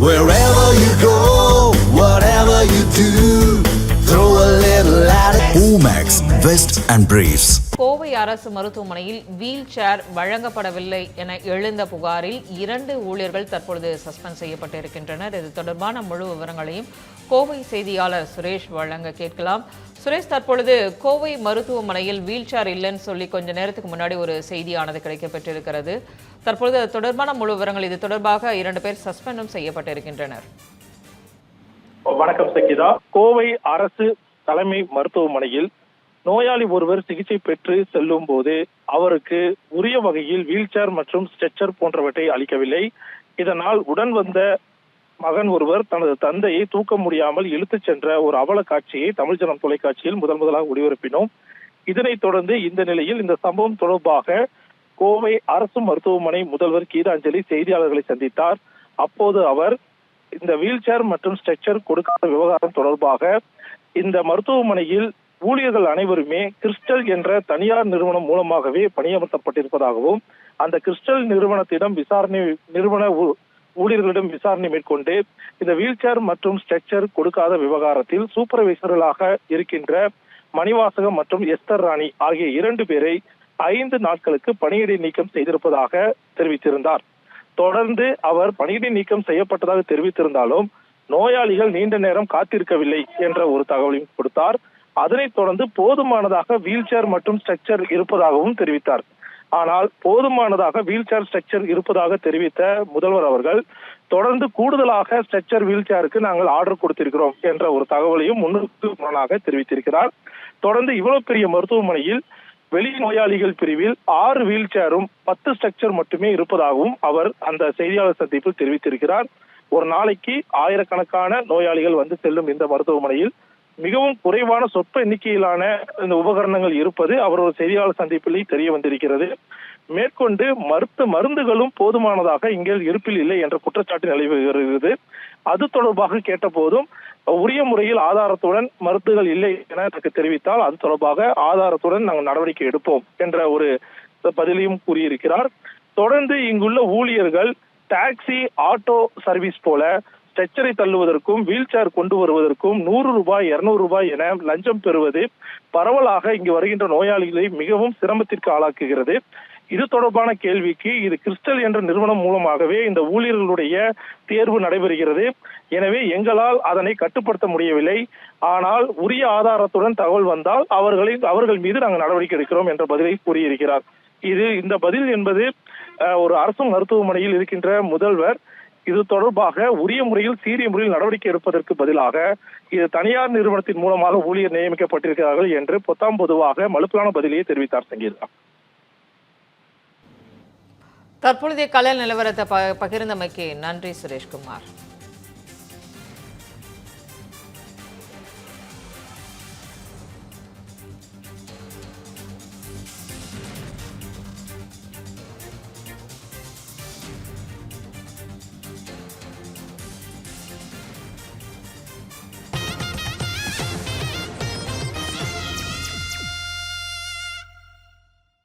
Wherever you go, whatever you do, throw a little at it. Omax, Vest and Briefs. Kovai அரசு மருத்துவமனையில் wheel chair வழங்கப்படவில்லை என எழுந்த புகாரில் இரண்டு ஊழியர்கள் தற்பொழுது சஸ்பெண்ட் செய்யப்பட்டிருக்கின்றனர் இது தொடர்பான முழு விவரங்களையும் கோவை செய்தியாளர் சுரேஷ் வழங்க கேட்கலாம் சுரேஷ் தற்பொழுது கோவை மருத்துவமனையில் வீல் சேர் இல்லைன்னு சொல்லி கொஞ்ச நேரத்துக்கு முன்னாடி ஒரு செய்தியானது கிடைக்கப்பட்டிருக்கிறது. தற்பொழுது அது தொடர்பான முழு விவரங்கள் இது தொடர்பாக இரண்டு பேர் சஸ்பெண்டும் செய்யப்பட்டிருக்கின்றனர். வணக்கம் சகிதா கோவை அரசு தலைமை மருத்துவமனையில் நோயாளி ஒருவர் சிகிச்சை பெற்று செல்லும் போது அவருக்கு உரிய வகையில் வீல்சேர் மற்றும் ஸ்ட்ரெச்சர் போன்றவற்றை அளிக்கவில்லை. இதனால் உடன் வந்த மகன் ஒருவர் தனது தந்தையை தூக்க முடியாமல் இழுத்துச் சென்ற ஒரு அவல காட்சியை தமிழ் ஜனம் தொலைக்காட்சியில் முதல் முதலாக ஒளிபரப்பினோம். இதனைத் தொடர்ந்து இந்த நிலையில் இந்த சம்பவம் தொடர்பாக கோவை அரசு மருத்துவமனை முதல்வர் கீதாஞ்சலி செய்தியாளர்களை சந்தித்தார். அப்போது அவர் இந்த வீல்சேர் மற்றும் ஸ்ட்ரெச்சர் கொடுக்காத விவகாரம் தொடர்பாக இந்த மருத்துவமனையில் ஊழியர்கள் அனைவருமே கிறிஸ்டல் என்ற தனியார் நிறுவனம் மூலமாகவே பணியமர்த்தப்பட்டிருப்பதாகவும் அந்த கிறிஸ்டல் நிறுவனத்திடம் விசாரணை நிறுவன ஊழியர்களிடம் விசாரணை மேற்கொண்டு இந்த வீல்சேர் மற்றும் ஸ்ட்ரெச்சர் கொடுக்காத விவகாரத்தில் சூப்பர்வைசர்களாக இருக்கின்ற மணிவாசகம் மற்றும் எஸ்தர் ராணி ஆகிய இரண்டு பேரை ஐந்து நாட்களுக்கு பணியிடை நீக்கம் செய்திருப்பதாக தெரிவித்திருந்தார். தொடர்ந்து அவர் பணியிடை நீக்கம் செய்யப்பட்டதாக தெரிவித்திருந்தாலும் நோயாளிகள் நீண்ட நேரம் காத்திருக்கவில்லை என்ற ஒரு தகவலையும் கொடுத்தார். அதனைத் தொடர்ந்து போதுமானதாக வீல்சேர் மற்றும் ஸ்ட்ரக்சர் இருப்பதாகவும் தெரிவித்தார். ஆனால் போதுமானதாக வீல்சேர் ஸ்ட்ரக்சர் இருப்பதாக தெரிவித்த முதல்வர் அவர்கள் தொடர்ந்து கூடுதலாக ஸ்ட்ரக்சர் வீல் சேருக்கு நாங்கள் ஆர்டர் கொடுத்திருக்கிறோம் என்ற ஒரு தகவலையும் முன்னுக்கு முரணாக தெரிவித்திருக்கிறார். தொடர்ந்து இவ்வளவு பெரிய மருத்துவமனையில் வெளி நோயாளிகள் பிரிவில் ஆறு வீல் சேரும் பத்து ஸ்ட்ரக்சர் மட்டுமே இருப்பதாகவும் அவர் அந்த செய்தியாளர் சந்திப்பில் தெரிவித்திருக்கிறார். ஒரு நாளைக்கு ஆயிரக்கணக்கான நோயாளிகள் வந்து செல்லும் இந்த மருத்துவமனையில் மிகவும் குறைவான சொற்ப எண்ணிக்கையிலான இந்த உபகரணங்கள் இருப்பது அவரோட செய்தியாளர் சந்திப்பிலே தெரிய வந்திருக்கிறது. மேற்கொண்டு மருத்து மருந்துகளும் போதுமானதாக இங்கே இருப்பில் இல்லை என்ற குற்றச்சாட்டு நிலவி வருகிறது. அது தொடர்பாக கேட்டபோதும் உரிய முறையில் ஆதாரத்துடன் மருந்துகள் இல்லை என எனக்கு தெரிவித்தால் அது தொடர்பாக ஆதாரத்துடன் நாங்கள் நடவடிக்கை எடுப்போம் என்ற ஒரு பதிலையும் கூறியிருக்கிறார். தொடர்ந்து இங்குள்ள ஊழியர்கள் டாக்ஸி ஆட்டோ சர்வீஸ் போல ஸ்ட்ரெச்சரை தள்ளுவதற்கும் வீல் சேர் கொண்டு வருவதற்கும் நூறு ரூபாய் இருநூறு ரூபாய் என லஞ்சம் பெறுவது பரவலாக இங்கு வருகின்ற நோயாளிகளை மிகவும் சிரமத்திற்கு ஆளாக்குகிறது. இது தொடர்பான கேள்விக்கு இது கிறிஸ்டல் என்ற நிறுவனம் மூலமாகவே இந்த ஊழியர்களுடைய தேர்வு நடைபெறுகிறது. எனவே எங்களால் அதனை கட்டுப்படுத்த முடியவில்லை. ஆனால் உரிய ஆதாரத்துடன் தகவல் வந்தால் அவர்களை அவர்கள் மீது நாங்கள் நடவடிக்கை எடுக்கிறோம் என்ற பதிலை கூறியிருக்கிறார். இது இந்த பதில் என்பது ஒரு அரசு மருத்துவமனையில் இருக்கின்ற முதல்வர் இது தொடர்பாக உரிய முறையில் சீரிய முறையில் நடவடிக்கை எடுப்பதற்கு பதிலாக இது தனியார் நிறுவனத்தின் மூலமாக ஊழியர் நியமிக்கப்பட்டிருக்கிறார்கள் என்று பொத்தாம் பொதுவாக மலுப்பலான பதிலையே தெரிவித்தார் சங்கீதா. தற்பொழுதைய கலை நிலவரத்தை ப பகிர்ந்தமைக்கு நன்றி சுரேஷ்குமார்.